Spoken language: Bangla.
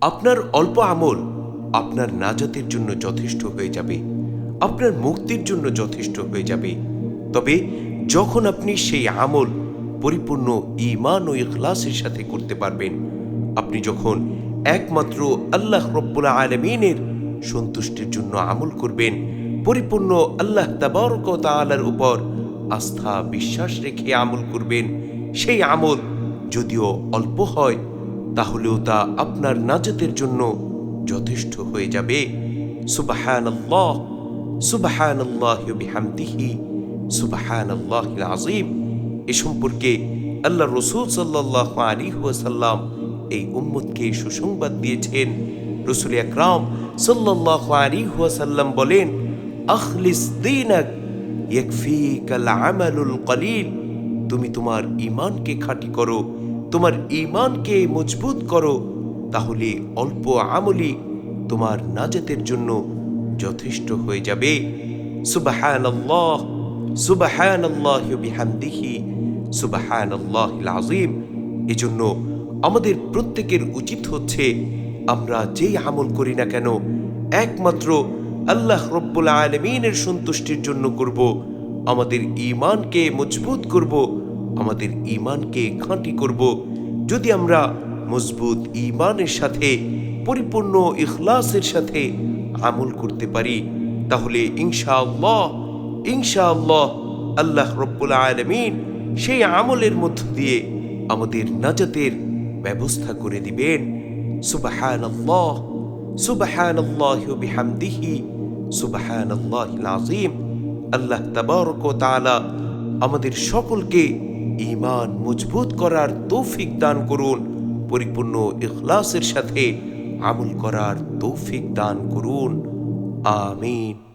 আপনার অল্প আমল আপনার নাজাতের জন্য যথেষ্ট হয়ে যাবে। আপনার মুক্তির জন্য যথেষ্ট হয়ে যাবে। তবে যখন আপনি সেই আমল পরিপূর্ণ ইমান ও ইখলাসের সাথে করতে পারবেন, আপনি যখন একমাত্র আল্লাহ রব্বুল আলমিনের সন্তুষ্টির জন্য আমল করবেন, পরিপূর্ণ আল্লাহ তাবারক ও তাআলার উপর আস্থা, বিশ্বাস রেখে আমল করবেন, সেই আমল যদিও অল্প হয় তাহলেও তা আপনার নাজাতের জন্য যথেষ্ট হয়ে যাবে। সুবাহান আল্লাহ সুবাহান আল্লাহ বিহামদিহি আল্লাহ আজিম এ সম্পর্কে আল্লাহ রসুল সাল্লাহ আলী এই উম্মতকে সুসংবাদ দিয়েছেন। রসুল আকরাম সাল্লাহ আলী বলেন, আখলিস দিনাক ইয়াকফিকাল আমালুল কলিল। তুমি তোমার ইমানকে খাঁটি করো তোমার ঈমানকে মজবুত করো, তাহলে অল্প আমলি তোমার নাজাতের জন্য যথেষ্ট হয়ে যাবে। সুবাহানাল্লাহ বিহামদিহি, সুবাহানাল্লাহিল আযীম। এজন্য আমাদের প্রত্যেকের উচিত হচ্ছে আমরা যেই আমল করি না কেন, একমাত্র আল্লাহ রব্বুল আলমিনের সন্তুষ্টির জন্য করব, আমাদের ইমানকে মজবুত করব আমাদের ঈমানকে খাঁটি করব। যদি আমরা মজবুত ঈমানের সাথে, পরিপূর্ণ ইখলাসের সাথে আমল করতে পারি, তাহলে ইনশাআল্লাহ ইনশাআল্লাহ আল্লাহ রব্বুল আলমিন সেই আমলের মধ্য দিয়ে আমাদের নাজাতের ব্যবস্থা করে দিবেন। সুবাহান আল্লাহ সুবাহান আল্লাহ বিহামদিহি সুবাহান আল্লাহ আজিম আল্লাহ তাবারক তাআলা আমাদের সকলকে ঈমান মজবুত করার তৌফিক দান করুন, পরিপূর্ণ ইখলাসের সাথে আমল করার তৌফিক দান করুন। আমিন।